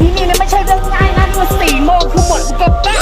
ที่นี่นะไม่ใช่เรื่องง่ายนะมาสี่โมงคือหมดกับแป๊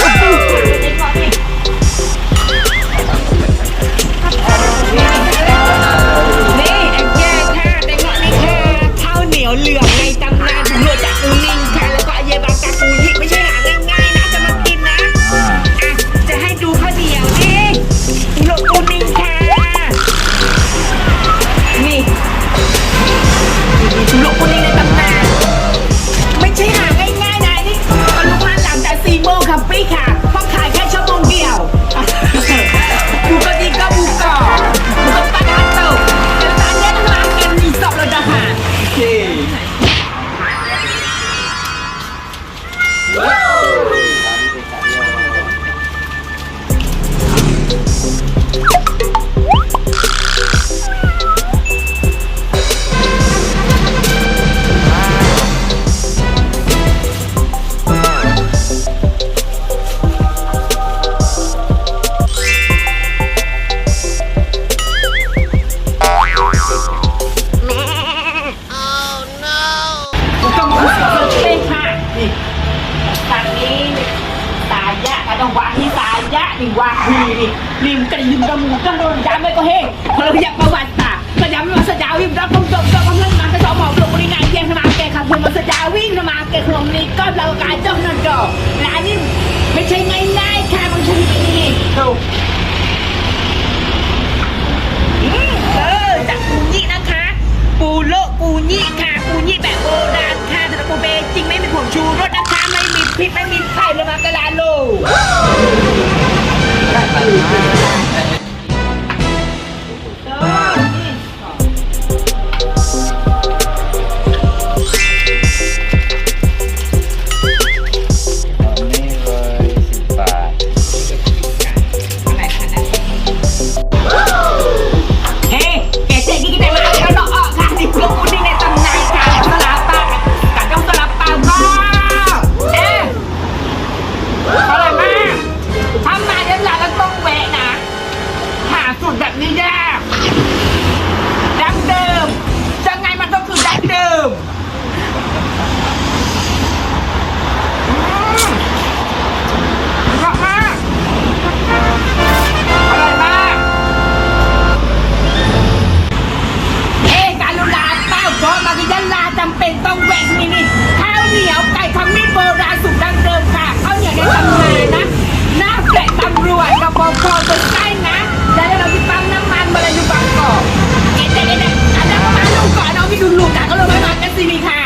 lim kan lim dah mudah dah jamai kau hei kalau dia bawa tak kau jamai masa jawi dah kau dah dah kau nak nak kau mau belum ni nak yang sama ke kau belum masa jawi sama ke kau ni kau dah kacau nak dah lah ni ไม่ใช่ง่ายๆค่ะบางทีนี่ถูกอืมเออจากปูนี่นะคะปูโลปูนี่ค่ะปูนี่แบบ ที่ยะลาจำเป็นต้องแวะที่นี่ข้าวเหนียวไก่ขมิ้นโบราณสุดดังเดิมค่ะข้าวเหนียวในตำนานนะหน้าแปะตำรวจกับปคตัวใกล้นะแล้วเราที่ปั๊มน้ำมันมาเลยอยู่บางกอกเอ๊ะเด็ดเอ๊ะเอ๊ะอันนั้นมาลงก่อนเอาพี่ดูลูกกาก็ลงมาหน่อยกันสิมีค่ะ